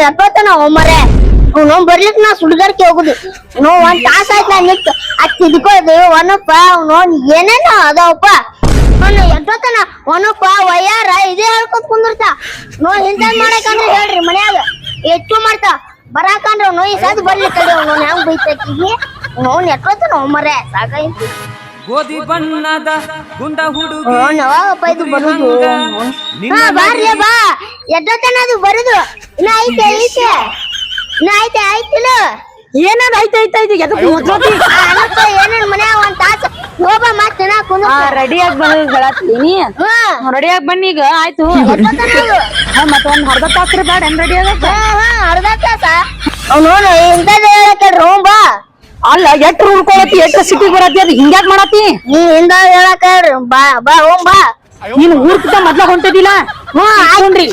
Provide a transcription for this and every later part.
ಬಂದಿನ ಅವ್ನು ಎಪ್ಪತ್ತನ ಒಮ್ಮರೆ. ಅವ್ನು ಬರ್ಲಿಕ್ ನಾ ಸುಡ್ಗಾರ್ಕೆ ಹೋಗುದು. ನೋ ಒಂದ್ ತಾಸ ಆಯ್ತು ನಾನು ನಿಂತು. ಅದ್ ತಿದ್ಕೋದು ಒನಪ್ಪ, ಅವ್ನು ಏನೇನೋ ಅದಾವಪ್ಪ. ಅವ್ನು ಎಷ್ಟೊತ್ತನ ಒನಪ್ಪ ವಯ್ಯಾರ ಇದೇ ಹೇಳ್ಕೊತ ಕುಂದಿರ್ತ. ನೋ ಇಂಥದ್ ಮಾಡಕಂದ್ರೆ ಹೇಳ್ರಿ ಮನ್ಯಾಗ. ಹೆಚ್ಚು ಮಾಡ್ತಾ. ಬರಾಕಂದ್ರೆ ಅವ್ನು ಈ ಸದ್ ಬರ್ಲಿಕ್ಕೆ ಅವ್ನು ಹೆಂಗ್ ಬೈತಕ್ಕಿಗೆ ನೋನ್ ಎಷ್ಟೊತ್ತನ ಒಮ್ಮರೆ. ಸಾಕಾಯ್ತು. ಗೋಧಿ ಬಣ್ಣದ ಗುಂಡ ಹುಡುಗಿ ಇದು ಬರುದು? ಹಾ ಬಾರ್ಲಿ ಬಾ ಎದ್ದತನ ಅದು ಬರುದು. ಇನ್ನ ಐತೆ ಐತೆ. ಇನ್ನ ಐತೆ ಐತೆ ಐತೆ ಐತಿ ಎದಕ್ ಮುಚ್ಚೋತಿ ಅನಪ್ಪ ಏನೇನ್ ಮನ್ಯಾಗ ಒಂದ್ ತಾಸ ಹೋಗ ಮತ್ತೆ ರೆಡಿ ಆಗಿ ಹೇಳತ್ತೀನಿ ರೆಡಿ ಆಗಿ ಬನ್ನಿ ಈಗ. ಆಯ್ತು. ಮತ್ತೆ ಅದು. ಹಾ, ಮತ್ತ ಒಂದ್ ಅರ್ಧ ತಾಸ್ರಿ ಬೇಡ ರೆಡಿ ಅರ್ಧ ತಾಸ. ಅವ್ನು ನೋಡು. ಇಂಥದ್ದು ಹೇಳಕ್ಕೆ ಬಾ. ಅಲ್ಲ ಎಷ್ಟ್ ಉಳ್ಕೊಳತಿ ಎಷ್ಟ್ ಸಿಟಿ ಬರತಿ ಅದು ಹಿಂಗ್ಯಾಕ್ ಮಾಡತಿ ನೀ ಹಿಂದ ಹೇಳಕ ಬಾ ಬಾ ಓಂ ಬಾ. ನೀನ್ ಊರ್ಕಿತ ಮೊದ್ಲ ಹೊಂಟದಿಲ್ಲ ಹ್ಮ್ ಆಯ್ಕೊಂಡ್ರಿ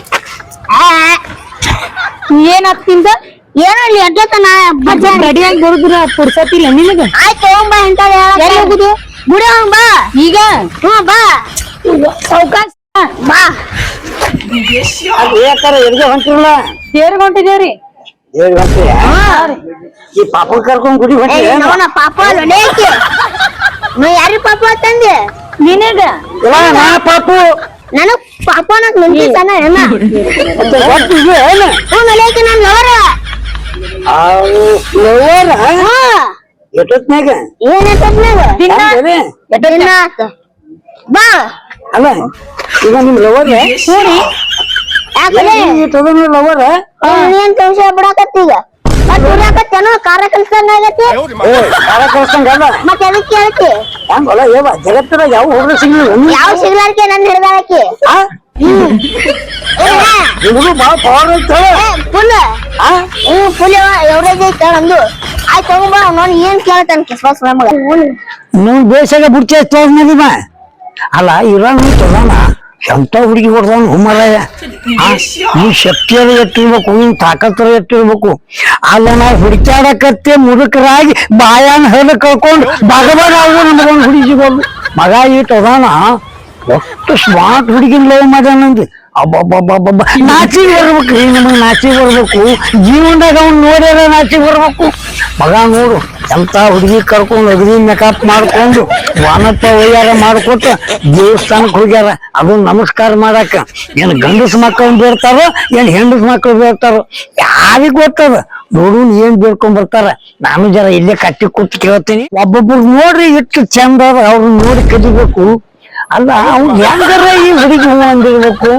ಏನಾತ್ನಿಂದ ಏನೋ ಇಲ್ಲಿ ಎಷ್ಟೊತ್ತನ ರೆಡಿ ಆಗಿ ಬರುದ್ರ ಪುರ್ಸತಿಲ್ಲ ನಿನಗ? ಆಯ್ತು ಓಂ ಬಾ ಅಂತ ಎಲ್ಲಿ ಹೋಗುದು? ಗುಡಿ ಓಂ ಬಾ. ಈಗ? ಹ್ಞೂ ಬಾ. ಸೌಕಾಶ. ಬಾ. ಯಾಕಾರ ಎಲ್ಲಿಗೆ ಹೊಂಟಿರಲ್ಲ? ಗಂಟೆ ಈ ಪಾಪ ಕರ್ಕೊಂಡ್ ಗುಡಿ ನೋನ ಪಾಪ ಲೊಡೇಕಿ ನಾ ಯಾರಿ ಪಾಪ ತಂದೆ? ನಿನಗ? ನಾ ಪಾಪು. ನನಗ್ ಪಾಪ ಅನ್ನಕ್ ಮತ್ತೆ ಗೊತ್ತಿದೆ ಏನು? ಹ್ಞೂ ನನ್ ಲವರ ಲವರ್ ಹ್ಞೂ? ದಿನ ಬಾ. ಅಲ್ಲ ಈಗ ನಿಮ್ ಲವರ್ ಯಾಕಲೆ ಲವರ್ ಏನ್ ಸಂಶಯ ಬಿಡಾಕತ್ತೀಗ ಮತ್ ಉರ್ಯಾಕತ್ತೇನೋ ಕಾರ ಕಲ್ಸಂಗ ಆಗೈತಿ ಏ ಕಾಲ ಕಳ್ಸಂಗ ಅಲ್ಲ ಮತ್ ಎದಕ್ ಕೇಳ್ತಿ? ಹಂಗಲ್ಲ ಜಗತ್ತದಾಗ ಯಾವ ಹುಡುಗ ಸಿಗ್ಲಿಲ್ಲ? ಯಾವ ಸಿಗ್ಲಾರ್ಕೆ ನನ್ ಹಿಡ್ದಾಕಿ ಹುಡುಗ ಬಾ ಪವರ್ ಐತೆ ಫುಲ್ ಆ? ಹ್ಮ್ ಫುಲ್ ಎವರೇಜ್ ಐತೆ ನಂದು ಆಯ್ತು ತಗೊಂಬ ನೋಡ್ ಏನ್ ಕೇಳ್ತಾನ ಕಿಸ್ವಾಸ್ ಮಗ. ನೀವು ಬೇಸಾಗ ಬುಡ್ಚಿ ತೋರ್ನದಿ ಬಾ ಅಲ್ಲ ಇರೋ ಎಂತ ಹುಡುಗಿ ಹೊಡೆದವನು ಹುಮ್ಮರಾಯ ಈ ಶಕ್ತಿಯನ್ನು ಎಟ್ಟಿರ್ಬೇಕು ಇನ್ ತಾಕತ್ತರ ಎಟ್ಟಿರ್ಬೇಕು ಅಲ್ಲ, ನಾವು ಹುಡುಕ್ಯಾಡಕತ್ತೆ ಮುದುಕರಾಗಿ ಬಾಯಾನ ಹರಿದು ಕಳ್ಕೊಂಡು ಬಗಬಾಗ ಆಗೋ ನಮಗೊಂದು ಹುಡುಗಿ ಸಿಗೋದು. ಮಗ ಈಟ್ ಅದಾನ ಒಟ್ಟು ಸ್ಮಾರ್ಟ್ ಹುಡುಗಿನ ಲವ್ ಮಾಡ್ಯಾನಂದಿ ಅಬ್ಬಬ್ಬಬ್ಬಬ್ಬ ನಾಚಿ ಬರ್ಬೇಕು ನಮಗೆ ನಾಚಿ ಬರ್ಬೇಕು. ಜೀವನದಾಗ ಅವ್ನು ನೋಡ್ಯಾರ ನಾಚಿ ಬರ್ಬೇಕು. ಮಗ ನೋಡು. ಎಂತ ಹುಡುಗಿ ಕರ್ಕೊಂಡು ಅಗದಿ ಮೇಕಪ್ ಮಾಡ್ಕೊಂಡು ವಾನಪ್ಪ ಒಯ್ಯಾರ ಮಾಡ್ಕೊಟ್ಟು ದೇವಸ್ಥಾನಕ್ಕೆ ಹೋಗ್ಯಾರ. ಅದು ನಮಸ್ಕಾರ ಮಾಡಾಕ. ಏನ್ ಗಂಡಸ ಮಕ್ಕಳು ಬೇಡ್ತಾರೋ ಏನ್ ಹೆಂಡಸ ಮಕ್ಕಳು ಬೇಡ್ತಾರೋ ಯಾರಿಗ ಗೊತ್ತದ? ನೋಡು ಏನ್ ಬೇಡ್ಕೊಂಡ್ ಬರ್ತಾರ? ನಾನು ಜರ ಇಲ್ಲೇ ಕಟ್ಟಿ ಕೂತ್ ಕೇಳ್ತೀನಿ. ಒಬ್ಬೊಬ್ರು ನೋಡ್ರಿ ಎಷ್ಟು ಚಂದ ಅವ್ರನ್ನ ನೋಡಿ ಕದಿಬೇಕು ಅಲ್ಲ, ಅವ್ನು ಹೆಂಗಾರ ಈ ಹುಡುಗಿ ಹೂ ಅಂದಿರ್ಬೇಕು?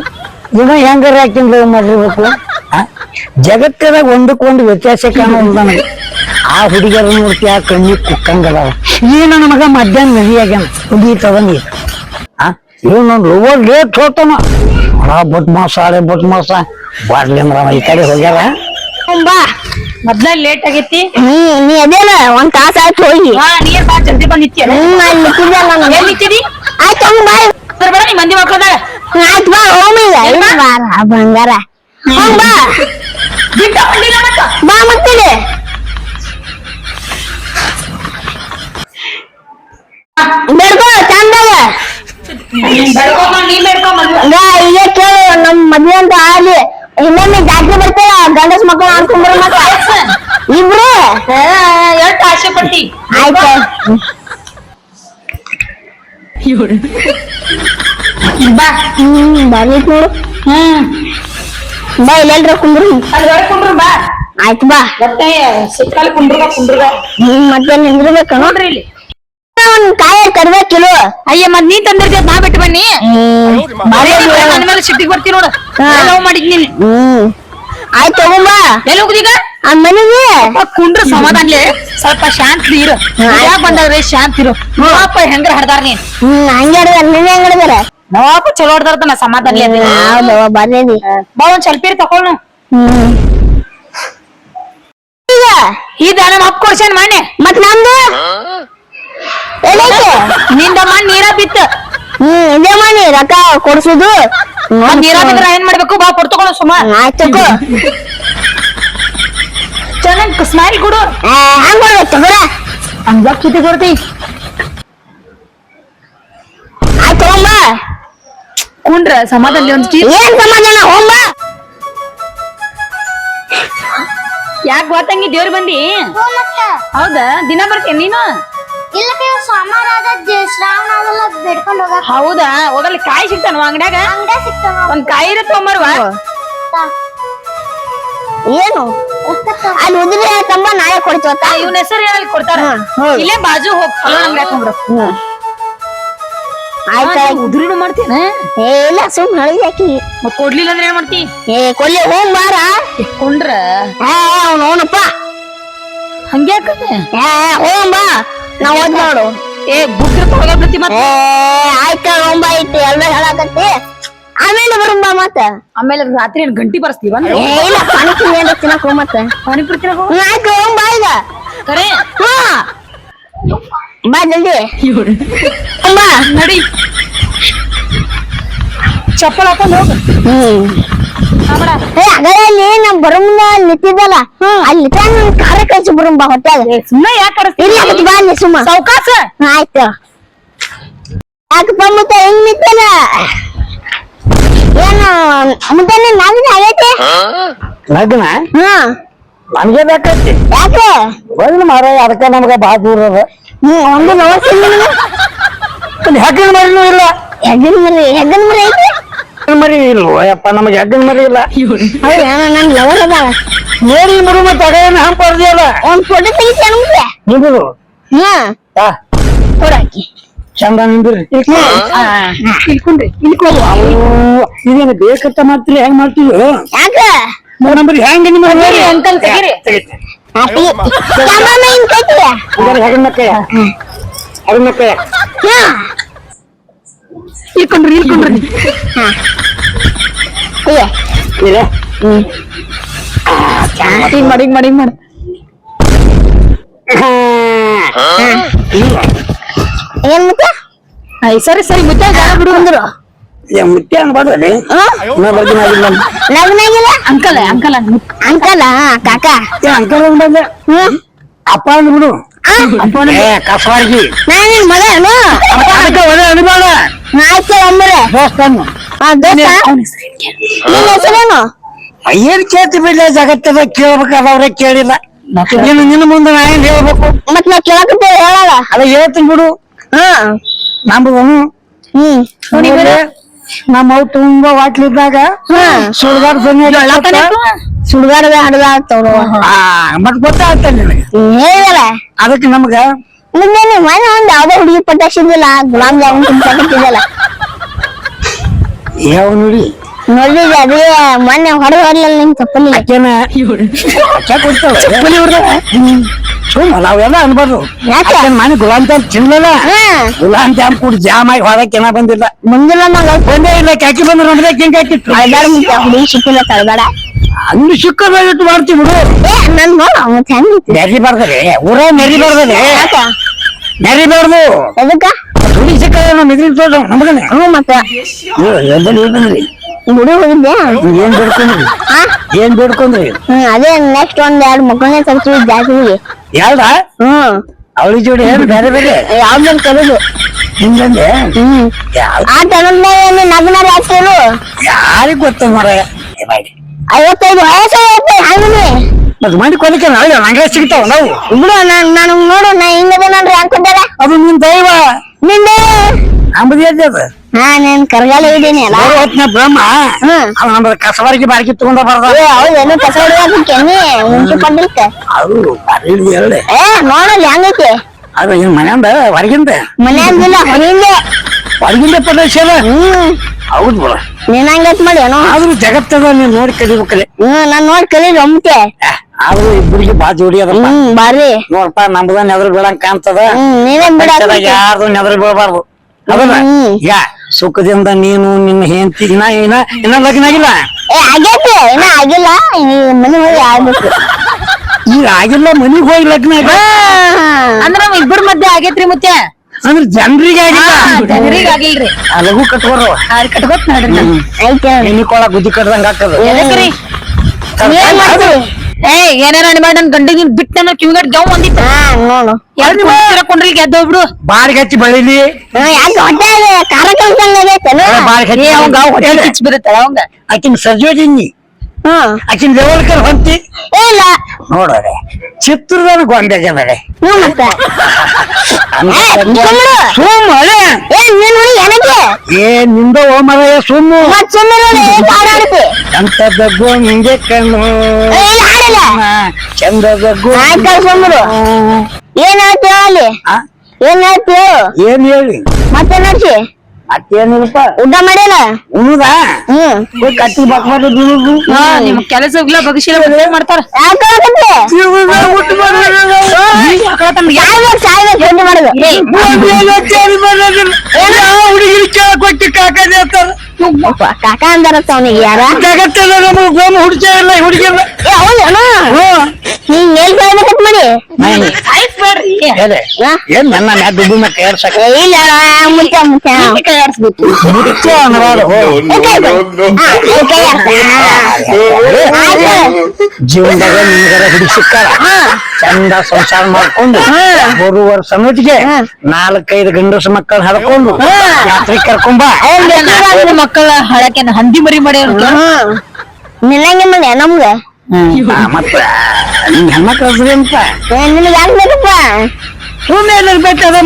ಇನ್ನ ಹೆಂಗಾರ ಯಾಕಿಂದ ಮಾಡಿರ್ಬೇಕು? ಜಗತ್ತದಾಗ ಒಂದಕ್ಕೊಂದು ವ್ಯತ್ಯಾಸ ಕಾಣೋದು ನನಗೆ ಆ ಹುಡುಗಿಯರ ಮೂರ್ತಿಯ ಆ ಕಣ್ಣಿ ಕುಕ್ಕಂಗದಾವ. ಈ ನನ್ನ ಮಗ ಮಧ್ಯಾಹ್ನ ನದಿ ಆಗ್ಯಾನ ಮುಗೀತದ ಹಾ ಆ ಇವನೊಂದು ಲೋವರ್ ಲೇಟ್ ಹೋಗ್ತಾನ. ಬಟ್ ಮಾಸ ಆಳೆ ಬಟ್ ಮಾಸ. ಬಾಡ್ಲಿ ಅಂದ್ರ ಈ ಕಡೆ ಹೋಗ್ಯಾರ. ತುಂಬಾ ಮೊದ್ಲ ಲೇಟ್ ಆಗೈತಿ. ನೀ ನೀ ಅದೇನ ಒಂದ್ ತಾಸ ಆಯ್ತು ಹೋಗಿ. ಹಾ ನೀರ್ ಬಾ ಜಲ್ದಿ ಬಂದ್ ನಿತ್ಯ ಹ್ಮ್ ಅಲ್ಲಿ ನಿಂತಿದ್ದಲ್ಲ ನಾನು. ಎಲ್ಲಿ ನಿಂತಿದಿ? ಆಯ್ತು ಹಂಗ ಬಾ ಸರ್ ಬೇಡ ನೀ ಮಂದಿ ಮಕ್ಕಳ ಆಯ್ತು ಬಾ ಬಾರ ಬಂಗಾರ. ಹಂಗ ಬಾ. ಬಿಟ್ಟ ಬಂದಿಲ್ಲ ಮತ್ತ? ಬಾ ಮತ್ತಿಲ್ಲಿ ಬೆಳ್ಕೊ ಚಂದಾಗ ಈಗ ಕೇಳು ನಮ್ ಮದ್ವೆ ಅಂತ ಆಗ್ಲಿ. ಇನ್ನೊಮ್ಮೆ ಜಾತ್ರೆ ಬರ್ತೇವ ಗಂಡಸ್ ಮಕ್ಕಳು ಆಡ್ಕೊಂಡ್ಬರ ಮಕ್ಕ ಇಬ್ರು? ಎಷ್ಟು ಆಸೆ ಪಟ್ಟಿ? ಆಯ್ತು. ಬಾ. ಹ್ಮ್ ಬರ್ಲಿಕ್ ನೋಡು. ಹ್ಮ್. ಬಾ ಇಲ್ಲೆಲ್ರ ಕುಂದ್ರು. ಅಲ್ಲಿ ಹೊರಕೊಂಡ್ರು ಬಾ. ಆಯ್ತು ಬಾ. ಮತ್ತೆ ಸಿಕ್ಕಲ್ಲಿ ಕುಂದ್ರಗ ಕುಂದ್ರಗ. ಹ್ಮ್ ಮತ್ತೆ ನಿಂದ್ರಬೇಕ? ನೋಡ್ರಿ ಇಲ್ಲಿ. ಒಂದ್ ಕಾಯ ತರ್ಬೇಕಿಲು ಅಯ್ಯ ಮತ್ ನೀ ತಂದಿರ್ತೇತ್ ನಾ ಬಿಟ್ಟು ಬನ್ನಿ. ನನ್ನ ಮೇಲೆ ಸಿಟ್ಟಿಗೆ ಬರ್ತಿ ನೋಡು. ಲವ್ ಮಾಡಿದ್ ನೀನ್. ಹ್ಮ್. ಆಯ್ತು ತಗೊಂಬಾ ಎಲ್ಲಿ ಹೋಗುದೀಗ? ಆ ಮನೆಗೆ. ಕುಂಡ್ರ ಸಮಾಧಾನ್ಲೆ. ಸ್ವಲ್ಪ ಶಾಂತಿ ಇರು. ಯಾಕೆ ಬಂದಾಗ್ರಿ ಶಾಂತಿ ಇರು. ನೋಡಪ್ಪ ಹೆಂಗ್ರ ಹಡ್ದಾರ ನೀನ್? ಹ್ಮ್ ಹಂಗೆ ಹಿಡ್ದಾರ ನಿನ್ನೆ ಹೆಂಗ್ ಹಿಡ್ದಾರ ನೋಡಪ್ಪ ಚಲೋ ಹಡ್ದಾರ ನಾ ಸಮಾಧಾನ ಬಂದೇನಿ ಬಾ ಒಂದ್ ಸ್ವಲ್ಪ ಇರು ತಕೊಳ್ಳು ಹ್ಮ್. ಈಗ? ಇದ ನಮ್ಮ ಅಪ್ಪ ಕೊಡ್ಸೇನ್ ಮಣ್ಣೆ ಮತ್ ನಂದು? ಎಲ್ಲೈತೆ ನಿಂದ ಮಣ್ಣ್ ನೀರ ಬಿತ್ತ. ಹ್ಮ್ ಇದೇ ರೊಕ್ಕ ಕೊಡ್ಸುದು. ಮತ್ ನೀರ ಬಿದ್ರ ಏನ್ ಮಾಡ್ಬೇಕು? ಬಾ ಕೊಡ್ತಕೊಳ್ಳು ಸುಮ ಆಯ್ತು. ಚೆನ್ನಾಗ್ ಸ್ಮೈಲ್ ಕೊಡು. ಹಂಗ್ ಕೊಡ್ಬೇಕು ತಗೋರ ಹಂಗ ಕೊಡ್ತಿ? ಆಯ್ತು ತಗೊಂಬ ಕುಂಡ್ರ ಸಮಾಧಾನ ಒಂದು ಏನ್ ಸಮಾಧಾನ? ಯಾಕೆ ಗೊತ್ತಂಗಿ ದೇವ್ರ ಬಂದಿ? ಹೌದಾ? ದಿನ ಬರ್ತೀನಿ ನೀನು? ಇಲ್ಲ ಸೋಮವಾರ ಆದ ಶ್ರಾವಣ ಅದೆಲ್ಲ ಬೇಡ್ಕೊಂಡು ಹೋಗಕ್ ಹೌದಾ? ಹೋಗಲ್ಲಿ ಕಾಯಿ ಸಿಗ್ತಾನ ಅಂಗಡ್ಯಾಗ? ಸಿಗ್ತಾವ ಒಂದ್ ಕಾಯಿ ಇರ ತೊಗೊಂಬರ್ವಾ ಏನು? ಅಲ್ಲಿ ಉದ್ರಿ ತಮ್ಮ ನಾಳೆ ಕೊಡ್ತೀವತ್ತ ಇವನ ಹೆಸರು ಹೇಳಿ ಕೊಡ್ತಾರ. ಇಲ್ಲೇ ಬಾಜು ಹೋಗ್ ಅಂಗಡ್ಯಾಗ ಹೋಗ್ಬಿಡು ಆಯ್ತ ಉದ್ರಿನು ಮಾಡ್ತೀನ ಏ ಇಲ್ಲ ಸುಮ್ ಹೇಳಿದಾಕಿ ಮತ್ ಕೊಡ್ಲಿಲ್ಲ ಅಂದ್ರೆ ಏನ್ ಮಾಡ್ತಿ? ಏ ಕೊಲ್ಲಿ ಹೋಗ್ ಬಾರ. ಕೊಂಡ್ರ? ಅವನಪ್ಪ. ಹಂಗ್ಯಾಕ ಏ ಹೋಗ್ ಬಾ. ನಾವ್ ಓದ್ ನೋಡು. ಏ ಬುಕ್ರ ತೊಗೊಳ್ಬಿಡ್ತಿ ಮತ್ತೆ? ಆಯ್ತ ಹೋಗ್ ಬಾ ಐತಿ ಎಲ್ಲ ಹೇಳಕತ್ತಿ ಆಮೇಲೆ ಬರುಂಬ ಮತ್ತ. ಆಮೇಲೆ ರಾತ್ರಿ ಏನ್ ಗಂಟಿ ಬರ್ಸ್ತೀವ ಏ ಇಲ್ಲ ಪಾನಿಪುರಿ ಏನ್ರ ತಿನ್ನಕ್ ಹೋಗ್ ಮತ್ತ. ಪಾನಿಪುರಿ ತಿನ್ನಕ್ ಹೋಗ್. ಆಯ್ತು ಹೋಗ್ ಬಾ ಈಗ. ಕರೆ. ಹಾ ಬಾ ಜಲ್ದಿ. ಅಮ್ಮ. ನಡಿ. ಚಪ್ಪಲ್ ಹಾಕೊಂಡ್ ಹೋಗ. ಹ್ಮ್. ಏ ಅಗರಲ್ಲಿ ನಮ್ ಬರೋ ಮುಂದ ನಿಂತಿದ್ದಲ್ಲ ಅಲ್ಲಿ ನಿಂತ ನನ್ ಕಾರ ಕಳ್ಸಿ ಬಾ ಹೊಟ್ಯಾಗ. ಸುಮ್ಮನೆ ಯಾಕೆ ಇಲ್ಲ ಬಾ ಅಲ್ಲಿ ಸುಮ್ಮ. ಸಾವ್ಕಾಸ ಆಯ್ತು. ಯಾಕಪ್ಪ ಮುತ್ತ ಹೆಂಗ್ ನಿಂತಲ್ಲ ಏನು ಮುತ್ತನೆ ನಾವಿನ ಆಗೈತೆ? ಲಗ್ನ ಹಾ. ನನ್ಗೆ ಬೇಕೈತಿ ಯಾಕೆ? ಬಂದ್ ಮಾರ ಅದಕ್ಕ ನಮ್ಗ ಬಾ ದೂರ ಅದ. ಹ್ಮ್ ಒಂದು ನಿನಗೆ ಇಲ್ಲಿ ಹೆಗ್ಗನ ಮರಿನೂ ಇಲ್ಲ. ಹೆಗ್ಗನ್ ಮರಿ ಹೆಗ್ಗನ್ ಮರಿ ಐತಿ ಹೆಗ್ಗನ್ ಮರಿ ಇಲ್ವೋ ಯಪ್ಪ ನಮಗೆ ಹೆಗ್ಗನ್ ಮರಿ ಇಲ್ಲ. ಹೌದಾ ನನ್ ಲವರ್ ಅದ ನೋಡಿ ಮರು ಮತ್ತೆ ಅಗೇನ ಹಂಪ ಬರ್ದಿಯಲ್ಲ ಒಂದ್ ಫೋಟೋ ತೆಗಿಸಿ ಅನ್ಬಿಟ್ಟೆ ನೀನು ಹಾ. ಆ, ಕೊಡಾಕಿ ಚಂದ ನಿಂದ್ರಿ. ಇಲ್ಕೊಂಡ್ರಿ ಇಲ್ಕೊಂಡು ಇದೇನು ಬೇಕಂತ ಮಾಡ್ತೀರಿ ಹೆಂಗ್ ಮಾಡ್ತೀವಿ ಯಾಕ ನಂಬರ್ ಹೆಂಗ ನಿಮ್ಮ ತೆಗೀರಿ ಕ್ಯಾಮರಾಮನ್ ಹಿಂಗ್ ಅಯ್ಯ ಇದೆ ಹಿಂಗ್ ಮಾಡಿ ಹಿಂಗ್ ಮಾಡಿ ಹಿಂಗ್ ಮಾಡಿ. ಏನ್ ಮುತ್ತ ಐ ಸರಿ ಸರಿ ಮುತ್ತ ಬಿಡು ಅಂದ್ರು. ಮುತ್ತಿ ಹಂಗ್ ಬಾಡ್ರಿ ನಾ ಬರ್ತೀನಿ ಆಗಿಲ್ಲ ಲಗ್ನ ಆಗಿಲ್ಲ ಅಂಕಲ್ ಅಂಕಲ್ ಅಂಕಲ್ ಕಾಕ ಅಂಕಲ್ ಹಂಗ್ ಬಂದೆ ಹ್ಮ್ ಅಪ್ಪ ಅಂದ್ಬಿಡು ಏ ಕಸವಾರ್ಗಿ ನಾನ್ ನಿನ್ ಮಗನು ಅದಕ್ಕೆ ಒಳ್ಳೆ ಅನುಭವ ಆಯ್ತು ಒಮ್ಮರೆ ದೋಸ್ತನ್ನು ಆ ದೋಸ್ತ ನಿನ್ ಹೆಸರೇನು ಏನ್ ಕೇಳ್ತಿ ಬಿಡ್ಲಿ ಜಗತ್ತದ ಕೇಳ್ಬೇಕಾದವ್ರೆ ಕೇಳಿಲ್ಲ ನೀನು ನಿನ್ನ ಮುಂದೆ ನಾ ಏನ್ ಹೇಳ್ಬೇಕು ಮತ್ ನಾ ಕೇಳಕತ್ತೆ ಹೇಳಲ್ಲ ಅದ ಹೇಳ್ತೀನಿ ಬಿಡು ಹಾ ನಂಬುದನು ಹ್ಮ್ ನಮ್ಮ ಅವ್ ತುಂಬಾ ವಾಟ್ಲಿದ್ದಾಗ ಸುಳ್ಗಾಡ್ ಸುಡ್ಗಾಡದ ಹಡದ ಆಗ್ತಾವ್ರು ಮತ್ ಹೇಳಿದಲ್ಲ ಅದಕ್ಕೆ ನಮ್ಗ? ಮುಂದೇನೆ ಮನೆ ಒಂದ್ ಯಾವ್ದೋ ಹುಡುಗಿ ಪಟಾಕ್ಸಿದ್ದಿಲ್ಲ ಗುಲಾಬ್ ಜಾಮೂನ್ ತಿನ್ಸಕತ್ತಿದ್ದಲ್ಲ ಯಾವ ನೋಡಿ? ನೋಡಿದ ಅದೇ ಮೊನ್ನೆ ಹೊಡೆದು ಹೊರಲಿಲ್ಲ ನಿಮ್ ಚಪ್ಪಲಿ. ಚಪ್ಪಲಿ ಸುಮ್ಮ ನಾವೆಲ್ಲ ಅನ್ಬಾರ್ದು. ಯಾಕೆ? ಮನೆ ಗುಲಾಬ್ ಜಾಮ್ ತಿನ್ಲಲ್ಲ? ಹಾ ಗುಲಾಬ್ ಜಾಮ್ ಕೂಡ ಜಾಮ್ ಆಗಿ ಹೊರಕ್ಕೆ ಬಂದಿಲ್ಲ. ಮುಂದಿಲ್ಲ ನಂಗ ಬಂದೇ ಇಲ್ಲ ಕ್ಯಾಕಿ ಬಂದ್ರೆ ನಮ್ದೇ ಹಿಂಗ್ ಹಾಕಿತ್ತು ತಳಬೇಡ ಮುಂಚೆ ಹುಡುಗಿ ಸಿಕ್ಕಿಲ್ಲ ತಳಬೇಡ ಅಂದು ಸಿಕ್ಕದಾಗಿಟ್ಟು ಮಾಡ್ತೀವಿ ಬಿಡು. ಏ ನನ್ ನೋಡ ಮತ್ತೆ ಹೆಂಗಿತ್ತು ನೆರಿಬಾರ್ದಲೆ ಊರ ನೆರಿಬಾರ್ದಲೆ ಯಾಕ? ನೆರಿಬಾರ್ದು. ಎದಕ್ಕ? ಹುಡಿ ಸಿಕ್ಕದ ನಮ್ಮ ಎದುರಿಗೆ ತೋಟ ನಮಗನೆ ಹ್ಞೂ ಮತ್ತ. ಗುಡಿ ಹೋಗಿದ್ದೆ ಏನ್ ಬೇಡ್ಕೊಂಡ್ರಿ? ಹಾ ಏನ್ ಬೇಡ್ಕೊಂಡ್ರಿ? ಹ್ಮ್ ಅದೇ ನೆಕ್ಸ್ಟ್ ಒಂದ್ ಎರಡ್ ಮಕ್ಕಳನ್ನೇ ತರ್ಸಿವಿ ಜಾಸ್ತಿಗೆ. ಯಾವ್ದ? ಹ್ಮ್. ಅವಳಿ ಜೋಡಿ ಏನು ಬೇರೆ ಬೇರೆ? ಯಾವ್ದನ್ ಕರೆದು ಹಿಂಗಂದೆ ಹ್ಮ್. ಆ ಟನಲ್ನೇ ಏನು ಹಾಕ್ತೇನು ಯಾರಿಗ್ ಗೊತ್ತ ಮರ ಐವತ್ತೈದು ವಯಸ್ಸು ಹಂಗನೇ. ಮತ್ ಮಾಡಿ ಕೊಲಿಕ್ಕೆ ನಾಳೆ ನಂಗೆ ಸಿಗ್ತಾವ ನಾವು? ಬಿಡು ನಾನ್ ನಾನು ನೋಡು ನಾ ಹಿಂಗದ ನೋಡ್ರಿ ಹಾಕೊಂಡಾರ ಅದು ನಿನ್ ದೈವ. ನಿಂದೆ. ಅಂಬದಿ ಅದ? ಹಾ ನೀನ್ ಕರ್ಗಾಲ ಇದ್ದೀನಿ ಅಲ್ಲ. ಮೂರು ಹೊತ್ತಿನ ಬ್ರಹ್ಮ. ಹ್ಮ್. ಅವ ನಮ್ಮ ಕಸವರಿಗೆ ಬಾರಿಕೆ ತಗೊಂಡ ಬರ್ದ ಏ ಹೌದೇನು ಕಸ ಹೊಡಿಯೋದು ಕೆನ್ನಿ ಮುಂಚೆ ಪಡ್ಲಿಕ್ಕ ಅದು ಬಾರಿ ಹೇಳಿ ಏ ನೋಡಲ್ಲ ಹೆಂಗೈತಿ? ಅದು ಏನ್ ಮನೆಯಿಂದ ಹೊರಗಿಂದ? ಮನೆ ಅಂದಿಲ್ಲ ಹೊರಗಿಂದ. ಹೊರಗಿಂದ ಪ್ರದೇಶ ಅದ ಹ್ಮ್. ಹೌದು ಬಿಡ. ನೀನ್ ಹಂಗತ್ ಮಾಡಿ ಏನೋ ಆದ್ರೂ ಜಗತ್ತದ ನೀನ್ ನೋಡಿ ಕಲಿಬೇಕಲೆ ಹ್ಮ್ ನಾನ್ ನೋಡ್ ಕಲಿ ಒಮ್ಮತೆ ಆದ್ರೂ ಇಬ್ಬರಿಗೆ ಬಾ ಜೋಡಿ ಅದ ಹ್ಮ್ ಬಾರಿ ನೋಡಪ್ಪ ನಮ್ದ ನೆದ್ರ ಬೀಳಂಗ್ ಕಾಣ್ತದ. ಹ್ಮ್ ನೀವೇ ಬಿಡ ಯಾರ್ದು ನೆದ್ರ ಬೀಳಬಾರ್ದು. ಅದನ್ನ ಹ್ಮ್. ಸುಖದಿಂದ ನೀನು ನಿನ್ನ ಹೆಂಡತಿ ಇನ್ನ ಇನ್ನ ಇನ್ನ ಲಗ್ನ ಆಗಿಲ್ಲ? ಏ ಆಗೈತಿ ಇನ್ನ ಆಗಿಲ್ಲ. ಈ ಮನೆ ಹೋಗಿ ಆಗ್ಬೇಕು. ಈಗ ಆಗಿಲ್ಲ ಮನಿಗ್ ಹೋಗಿ ಲಗ್ನ ಆಗ ಅಂದ್ರ ನಮ್ ಇಬ್ಬರ ಮಧ್ಯೆ ಆಗೇತ್ರಿ ಮುತ್ತೆ ಅಂದ್ರೆ ಜನರಿಗೆ ಆಗಿಲ್ಲ. ಜನರಿಗೆ ಆಗಿಲ್ರಿ. ಆ ಲಘು ಕಟ್ಕೋರು ಕಟ್ಕೋತ್ ನೋಡ್ರಿ. ಎಣ್ಣಿ ಕೊಳ ಗುದ್ದಿ ಕಟ್ದಂಗ ಆಗ್ತದ. ಎದಕ್ರಿ ಏನ್ ಮಾಡ್ತೀರಿ? ಏ ಏನಾರ ಅನ್ಬೇಡ ನನ್ ಗಂಡಿಗೆ ಬಿಟ್ಟು ನನ್ನ ಕಿವಿಗಡ್ ಗವ್ ಒಂದಿತ್ತ. ಹಾ ನೋಡು ಎರಡು ಕೊಂಡ್ರಿ ಗೆದ್ದ ಬಿಡು. ಬಾರಿಗೆ ಹಚ್ಚಿ ಬೆಳಿಲಿ. ಹಾ, ಯಾಕೆ ಹೊಟ್ಟೆ ಖಾರ ಬಾರಿಗೆ ಹಚ್ಚಿ ಅವಂಗ ಹೊಟ್ಟೆ ಕಿಚ್ ಬರುತ್ತಲ್ಲ ಅವಂಗ. ಆಕಿನ ಸರ್ಜೋಜಿನ್ನಿ ಆಕಿನ ಲೆವಲ್ಕರ್ ಹೊಂತಿ ಇಲ್ಲ. ನೋಡೋರೆ ಬೇರೆ ಹ್ಞೂ ಮತ್ತೆ. ಏ, ನೀನ್ನಿಂದ ಓಮರಯ್ಯ ಸುಮ್ಮು. ಹಾಡಾಡ್ತಿ ಅಂತದ ಗೊಂಬೆ ಕಣ್ಣು. ಇಲ್ಲ ಚಂದದ ಸುಮ್ಮರು ಏನ್ ಹೇಳ್ತೀವ ಅಲ್ಲಿ ಏನ್ ಹೇಳ್ತೀವ ಏನ್ ಹೇಳಿ? ಮತ್ತೆ ನಡ್ಸಿ ಮತ್ತೇನಿಲ್ಲಪ್ಪ. ಊಟ ಮಾಡಿಲ್ಲ? ಉಣುದಾ? ಹ್ಮ್. ಕಟ್ಟಿ ಬಾಕ್ಬಾರ್ದು ದುಡಿದು ಹಾ ನಿಮ್ ಕೆಲಸ ಹೋಗ್ಲ ಬಗಶಿಲ ಮದ್ವೆ ಮಾಡ್ತಾರ. ಯಾಕೆ ಕೇಳಕ್ ಸಾಯ್ಬೇಕು ಕಾಕ ಕಾಕ ಅಂದಾರ ಅವನಿಗೆ ಯಾರ ಜಗತ್ತಲ್ಲ ನಮಗೆ ಗೋಮ್ ಇಲ್ಲ ನೀನ್ ಮಾಡಿ? ಏನ್ ನನ್ನ ದುಡ್ಡು ಇಲ್ಲ ಕೈ ಮುಚ್ಚ ಅನ್ನಬಾರ್ದು ಜೀವನದಾಗ ನಿಮ್ಗಾರ ಹಿಡಿ ಸಿಕ್ಕಾರ ಚಂದ ಸಂಸಾರ ಮಾಡ್ಕೊಂಡು ಮೂರು ವರ್ಷ ಅನ್ನೋಟಿಗೆ ನಾಲ್ಕೈದು ಗಂಡಸ ಮಕ್ಕಳು ಹಡ್ಕೊಂಡು ರಾತ್ರಿ ಕರ್ಕೊಂಬ ಮಕ್ಕಳ ಹಳಕ್ಕೆ ಹಂದಿ ಮರಿ ಮಾಡ್ಯಾರ ನಿನ್ನಂಗೆ ಮನೆ ನಮ್ಗೆ. ಮತ್ತ? ನಿಮ್ ಹೆಣ್ಮಕ್ಳು ಅಂತ. ನಿನಗ್ ಯಾಕೆ ಬೇಕಪ್ಪ?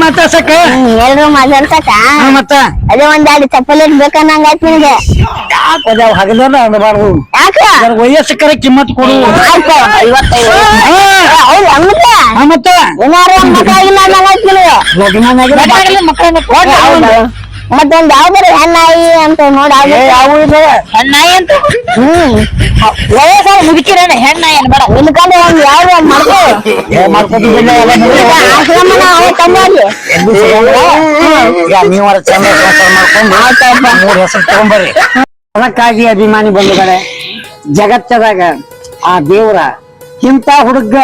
ಮಾತಾಡ್ಸಕ ಹ್ಮ್, ಎಲ್ರು ಹಾ, ಮತ್ತ? ಅದೇ ಒಂದ್ ಎರಡು ಚಪ್ಪಲಿ ಬೇಕನ್ನಂಗ ಆಯ್ತು ನಿನಗೆ. ಯಾಕೆ ಅದಾವ ಹಗಲೆಲ್ಲ ಅನ್ನಬಾರ್ದು ಯಾಕ? ಅದ್ರ ವಯಸ್ಸಕ್ಕರ ಕಿಮ್ಮತ್ ಕೊಡು. ಆಯ್ತು ಐವತ್ತೈದು. ಹೌದು ಹಂಗತ್ತ ಹಾ, ಮತ್ತ? ಮಕ್ಕಳ ಮಕ್ಕಳಾಗಿಲ್ಲ ಅನ್ನಂಗ ಆಯ್ತು ನಿನಗೆ. ಲಗ್ನ ಹೌದು. ಮತ್ತೊಂದ್ ಬರೀ ಹೆಣ್ಣಾಯಿ ಅಂತ ನೋಡಿ. ಹೆಣ್ಣಾಯಿ ಅಂತ? ಹ್ಮ್. ವಯಸ್ಸಾಗ ಹೆಣ್ಣಾಯಿ ಅನ್ಬೇಡ ನಿಲ್ಕೊಂಡು ಒಂದ್ ಯಾವ ಒಂದ್ ಮಾಡ್ಕೋ. ಆಶ್ರಮನ ಅವ ತಂದಲ್ಲಿ ಈಗ ನೀವರ ಚಂದ ಸಂಸಾರ ಮಾಡ್ಕೊಂಡು ಮೂರ್ ಹೆಸರು ತಗೊಂಬರ್ರಿ. ಅದಕ್ಕಾಗಿ ಅಭಿಮಾನಿ ಬಂಧುಗಳೇ ಜಗತ್ತದಾಗ ಆ ದೇವರ ಇಂತ ಹುಡುಗ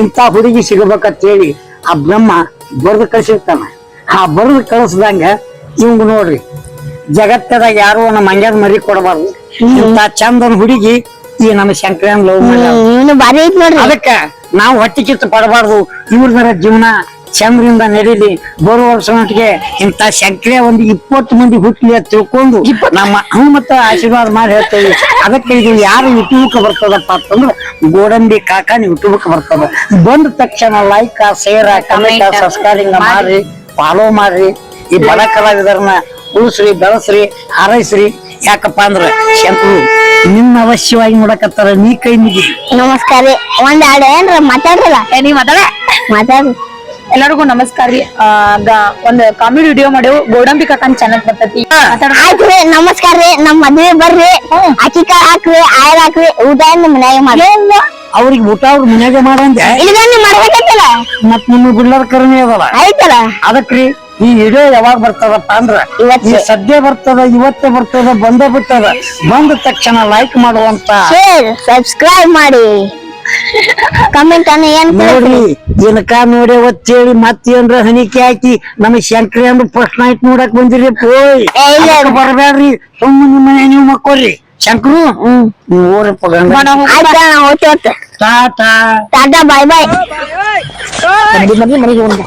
ಇಂತ ಹುಡುಗಿ ಸಿಗಬೇಕಂತೇಳಿ ಆ ಬ್ರಹ್ಮ ಬರೆದು ಕಳಿಸಿರ್ತಾನ. ಆ ಬರೆದು ಕಳಿಸ್ದಂಗ ಇವಂಗ ನೋಡ್ರಿ ಜಗತ್ತದಾಗ ಯಾರು ನಮ್ಮ ಮಂಗ್ಯಾದ ಮರಿ ಕೊಡಬಾರ್ದು. ಇಂತ ಚಂದ ಒಂದ್ ಹುಡುಗಿ ಈ ನಮ್ಮ ಶಂಕರನ್ ಲವ್ ಮಾಡ್ಯಾಳ. ಬಾರಿ ಐತ್ ನೋಡ್ರಿ. ಅದಕ್ಕ ನಾವು ಹೊಟ್ಟೆ ಕಿತ್ತು ಪಡಬಾರ್ದು. ಇವ್ರದರ ಜೀವನ ಚಂದ್ರಿಂದ ನಡೀಲಿ. ಬರುವ ವರ್ಷ ಮಟ್ಟಿಗೆ ಇಂತ ಶಂಕ್ರೆ ಒಂದು ಇಪ್ಪತ್ತು ಮಂದಿ ಹುಟ್ಲಿ ಅಂತ ತಿಳ್ಕೊಂಡು ನಮ್ಮ ಹ್ಮ್ ಮತ್ತ ಆಶೀರ್ವಾದ ಮಾಡಿ ಹೇಳ್ತೇವೆ. ಅದಕ್ಕೆ ಇದು ಯಾರು ಯೂಟ್ಯೂಬ್ಗೆ ಬರ್ತದಪ್ಪ ಅಂತಂದ್ರೆ ಗೋಡಂಬಿ ಕಾಕಾನಿ ಯೂಟ್ಯೂಬ್ಗೆ ಬರ್ತದ. ಬಂದ ತಕ್ಷಣ ಲೈಕ್ ಶೇರ್ ಕಮೆಂಟ್ ಸಬ್ಸ್ಕ್ರೈಬಿಂಗ್ ಮಾಡ್ರಿ. ಫಾಲೋ ಮಾಡ್ರಿ. ಈ ಬಡ ಕಲಾವಿದರನ್ನ ಉಳಿಸ್ರಿ ಬೆಳೆಸ್ರಿ ಹಾರೈಸ್ರಿ. ಯಾಕಪ್ಪ ಅಂದ್ರ ಶಂಕು ನಿನ್ನ ಅವಶ್ಯವಾಗಿ ನೋಡಕತ್ತಾರ ನೀ ಕೈ ಮುಗಿ. ನಮಸ್ಕಾರ ರೀ. ಒಂದ್ ಹಾಡು ಏನ್ರ ಮಾತಾಡ್ರಲ್ಲ? ಏ ನೀವ್ ಮಾತಾಡ. ಮಾತಾಡ್ರಿ ಎಲ್ಲರಿಗೂ ನಮಸ್ಕಾರ ರೀ. ಆ, ಗ- ಒಂದ್ ಕಾಮಿಡಿ ವಿಡಿಯೋ ಮಾಡೇವು. ಗೋಡಂಬಿ ಕಾಕನ್ ಚಾನಲ್ ಬರ್ತೈತಿ. ಮಾತಾಡ ನಮಸ್ಕಾರ ರೀ. ನಮ್ ಮದ್ವೆ ಬರ್ರಿ. ಅಕ್ಕಿ ಕಾಳು ಹಾಕ್ರಿ ಆಯ್ಲ್ ಹಾಕ್ರಿ ಊಟ ನಿಮ್ ಮನ್ಯಾಗ ಅವ್ರಿಗೆ ಊಟ ಅವ್ರ ಮನ್ಯಾಗ ಮಾಡಂದೆ. ಮಾಡ್ಬೇಕೈತಲ್ಲ? ಮತ್ ನಿಮ್ಮ ಬಿಡ್ಲರ್ ಕರ್ಮಿ ಅದಲ್ಲ. ಆಯ್ತಲ್ಲ ಅದಕ್ರಿ ಈ ವಿಡಿಯೋ ಯಾವಾಗ ಬರ್ತದಪ್ಪ ಅಂದ್ರ ಇವತ್ತೇ. ಈ ಸದ್ಯ ಬರ್ತದ ಇವತ್ತೇ ಬರ್ತದ ಬಂದೇ ಬಿಟ್ಟದ ಬಂದ ತಕ್ಷಣ ಲೈಕ್ ಮಾಡುವಂತ. ಸಬ್ಸ್ಕ್ರೈಬ್ ಮಾಡಿ. ಕಮೆಂಟ್ ಅನ್ನ ಏನ್ ನೋಡ್ರಿ ದಿನಕ ನೋಡಿ ಒತ್ತೇಳಿ ಮತ್ತೇನ್ರ ಹನಿಕೆ ಹಾಕಿ ನಮ್ ಶಂಕರಿ ಅಂದ್ರ ಫಸ್ಟ್ ನೈಟ್ ನೋಡಕ್ ಬಂದಿರಿ ಪೋಯ್. ಸುಮ್ಮ ಬರ್ಬ್ಯಾಡ್ರಿ ಸುಮ್ಮನೆ ನಿಮ್ಮ ಮನೆ ನೀವು ಮಕ್ಕೋರಿ. ಶಂಕರು ಹ್ಮ್. ಟಾಟಾ ಟಾಟಾ ಬಾಯ್ ಬಾಯ್. ಮದ್ವೆ ಮನೆಗೆ ಹೋಗ್ಬಾ